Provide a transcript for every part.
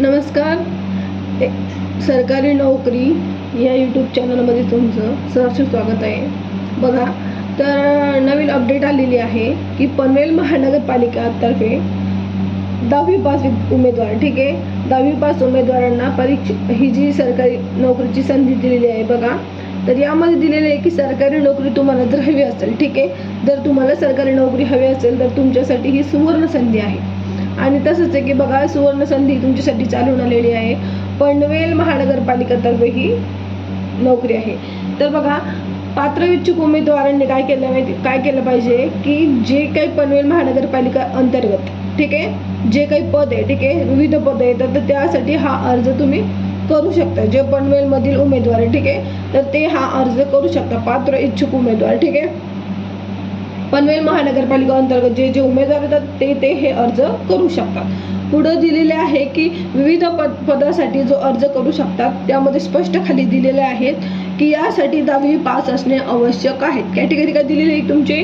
नमस्कार. सरकारी नोकरी या यूट्यूब चॅनलमध्ये तुमचं सहर्ष स्वागत आहे. बघा तर नवीन अपडेट आलेली आहे की पनवेल महानगरपालिकातर्फे दहावी पास उमेदवार ठीक आहे? दहावी पास उमेदवारांना परीक्षा ही जी सरकारी नोकरीची संधी दिलेली आहे बघा. तर यामध्ये दिलेलं आहे की सरकारी नोकरी तुम्हाला जर हवी असेल ठीक आहे? जर तुम्हाला सरकारी नोकरी हवी असेल तर तुमच्यासाठी ही सुवर्ण संधी आहे. आणि तसंच आहे की बघा सुवर्ण संधी तुमच्यासाठी चालून आलेली आहे. पनवेल महानगरपालिकातर्फे ही नोकरी आहे. तर बघा पात्र इच्छुक उमेदवारांनी काय केलं माहिती काय केलं पाहिजे की जे काही पनवेल महानगरपालिका अंतर्गत ठीक आहे? जे काही पद आहे ठीक आहे? विविध पद येतात तर त्यासाठी हा अर्ज तुम्ही करू शकता. जे पनवेलमधील उमेदवार आहे ठीक आहे? तर ते हा अर्ज करू शकता पात्र इच्छुक उमेदवार ठीक आहे? पनवेल महानगरपालिका अंतर्गत जे जे उमेदवार येतात ते ते हे अर्ज करू शकतात. पुढं दिलेले आहे की विविध पद पदासाठी जो अर्ज करू शकतात त्यामध्ये स्पष्ट खाली दिलेले आहेत की यासाठी दहावी पास असणे आवश्यक आहे. कॅटेगरी काय दिलेली आहे तुमचे?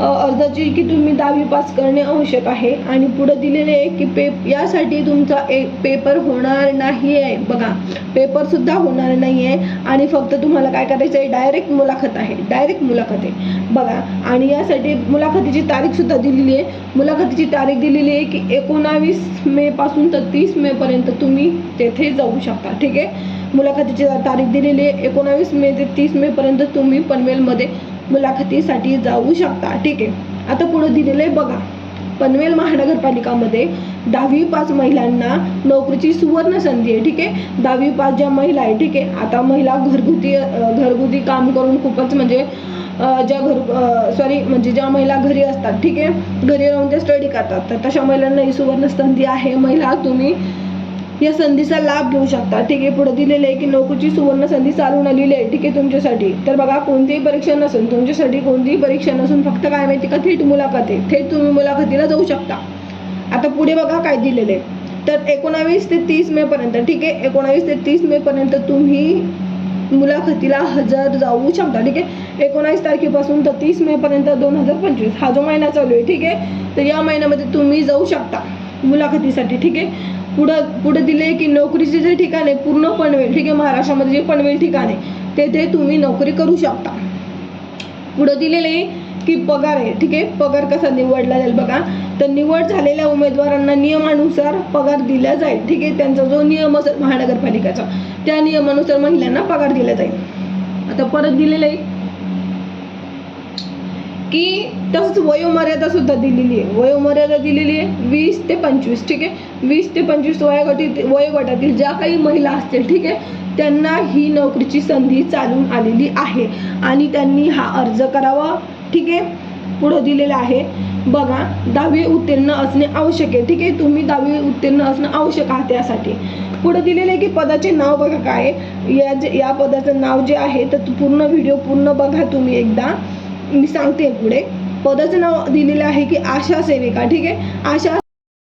अर्जाची की तुम्ही दहावी पास करणे आवश्यक आहे. आणि पुढे दिलेले आहे की पे यासाठी तुमचा एक पेपर होणार नाही आहे बघा पेपरसुद्धा होणार नाही आहे आणि फक्त तुम्हाला काय करायचं आहे डायरेक्ट मुलाखत आहे. डायरेक्ट मुलाखत आहे. बघा आणि यासाठी मुलाखतीची तारीखसुद्धा दिलेली आहे. मुलाखतीची तारीख दिलेली आहे की एकोणावीस मेपासून तर तीस मेपर्यंत तुम्ही तेथे जाऊ शकता. ठीक आहे? मुलाखतीची तारीख दिलेली आहे. एकोणावीस मे ते तीस मेपर्यंत तुम्ही पनवेलमध्ये मुलाखतीसाठी जाऊ शकता. ठीक आहे. आता पुढे दिलेलं आहे बघा. पनवेल महानगरपालिकामध्ये दहावी पाच महिलांना नोकरीची सुवर्ण संधी आहे. ठीक आहे. दहावी पाच ज्या महिला आहे ठीक आहे. आता महिला घरगुती घरगुती काम करून खूपच म्हणजे ज्या घर सॉरी म्हणजे ज्या महिला घरी असतात ठीक आहे. घरी राहून त्या स्टडी करतात. तर तशा महिलांना ही सुवर्ण संधी आहे. महिला तुम्ही या संधीचा लाभ घेऊ शकता. ठीक आहे पुढे दिलेलं आहे की नोकरीची सुवर्ण संधी चालून आलेली आहे. ठीक आहे तुमच्यासाठी. तर बघा कोणतीही परीक्षा नसून तुमच्यासाठी कोणतीही परीक्षा नसून फक्त काय माहिती का थेट मुलाखत आहे. थेट तुम्ही मुलाखतीला जाऊ शकता. आता पुढे बघा काय दिलेले आहे. तर एकोणावीस ते तीस मे पर्यंत ठीक आहे एकोणावीस ते तीस मे पर्यंत तुम्ही मुलाखतीला हजर जाऊ शकता. ठीक आहे एकोणावीस तारखेपासून तर तीस मे पर्यंत दोन हजार पंचवीस. हा जो महिना चालू आहे ठीक आहे तर या महिन्यामध्ये तुम्ही जाऊ शकता मुलाखतीसाठी. ठीक आहे पुढं पुढे दिले की नोकरीचे जे ठिकाण आहे पूर्ण पनवेल ठीक आहे महाराष्ट्रामध्ये जे पनवेल ठिकाण आहे तेथे तुम्ही नोकरी करू शकता. पुढं दिलेले आहे की पगार आहे ठीक आहे पगार कसा निवडला जाईल बघा. तर निवड झालेल्या उमेदवारांना नियमानुसार पगार दिला जाईल ठीक आहे त्यांचा जो नियम असेल महानगरपालिकेचा त्या नियमानुसार महिलांना पगार दिला जाईल. आता परत दिलेलं आहे की तसंच वयोमर्यादा सुद्धा दिलेली आहे. वयोमर्यादा दिलेली आहे वीस ते पंचवीस ठीक आहे? वीस ते पंचवीस वयोगटातील वयोगटातील ज्या काही महिला असतील ठीक आहे? त्यांना ही नोकरीची संधी चालून आलेली आहे. आणि त्यांनी हा अर्ज करावा ठीक आहे? पुढं दिलेलं आहे. बघा दहावी उत्तीर्ण असणे आवश्यक आहे ठीक आहे? तुम्ही दहावी उत्तीर्ण असणं आवश्यक आहात त्यासाठी. पुढं दिलेलं आहे की पदाचे नाव बघा काय या जे या पदाचं नाव जे आहे तर पूर्ण व्हिडिओ पूर्ण बघा तुम्ही एकदा. मी सांगते पुढे. पदाचं नाव दिलेलं आहे की आशा सेविका ठीक आहे? आशा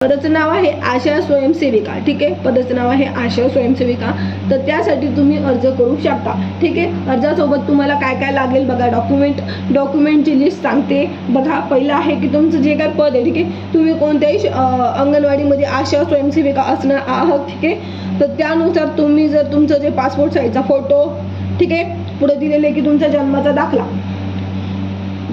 पदाचं नाव आहे आशा स्वयंसेविका ठीक आहे? पदाचं नाव आहे आशा स्वयंसेविका. तर त्यासाठी तुम्ही अर्ज करू शकता ठीक आहे? अर्जासोबत तुम्हाला काय काय लागेल बघा डॉक्युमेंट डॉक्युमेंटची लिस्ट सांगते. बघा पहिलं आहे की तुमचं जे काय पद आहे ठीक आहे? तुम्ही कोणत्याही श- अंगणवाडीमध्ये आशा स्वयंसेविका असणार आहात ठीक आहे? तर त्यानुसार तुम्ही जर तुमचं जे पासपोर्ट साईजचा फोटो ठीक आहे? पुढे दिलेले की तुमचा जन्माचा दाखला.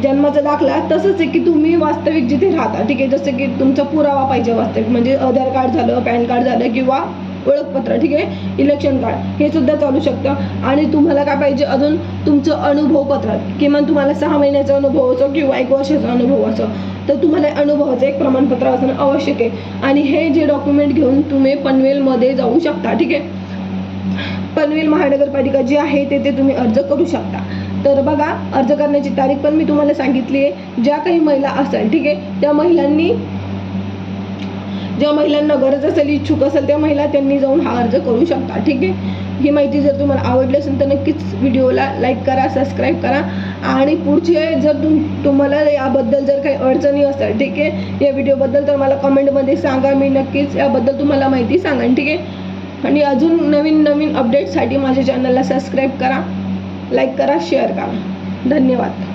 जन्माचा दाखला तसंच आहे की तुम्ही वास्तविक जिथे राहता ठीक आहे? जसं की तुमचा पुरावा पाहिजे वास्तविक म्हणजे आधार कार्ड झालं पॅन कार्ड झालं किंवा ओळखपत्र ठीक आहे? इलेक्शन कार्ड हे सुद्धा चालू शकतं. आणि तुम्हाला काय पाहिजे अजून? तुमचं अनुभवपत्र किमान तुम्हाला सहा महिन्याचा अनुभव असो किंवा एक वर्षाचा अनुभव असो तर तुम्हाला अनुभवाचं एक प्रमाणपत्र असणं आवश्यक आहे. आणि हे जे डॉक्युमेंट घेऊन तुम्ही पनवेलमध्ये जाऊ शकता ठीक आहे? पनवेल महानगरपालिका जी आहे तेथे तुम्ही अर्ज करू शकता. तर बघा अर्ज करण्याची तारीख पण मी तुम्हाला सांगितली आहे. ज्या काही महिला असेल ठीक आहे त्या महिलांनी ज्या महिलांना गरज असेल इच्छुक असेल त्या महिला त्यांनी जाऊन हा अर्ज करू शकता ठीक आहे. ही माहिती जर तुम्हाला आवडली असेल तर नक्कीच व्हिडिओला लाईक करा सबस्क्राईब करा. आणि पुढचे जर तुम तुम्हाला याबद्दल जर काही अडचणी असेल ठीक आहे या व्हिडिओबद्दल तर मला कमेंटमध्ये सांगा. मी नक्कीच याबद्दल तुम्हाला माहिती सांगेन ठीक आहे. आणि अजून नवीन नवीन अपडेटसाठी माझ्या चॅनलला सबस्क्राईब करा लाईक करा शेअर करा. धन्यवाद.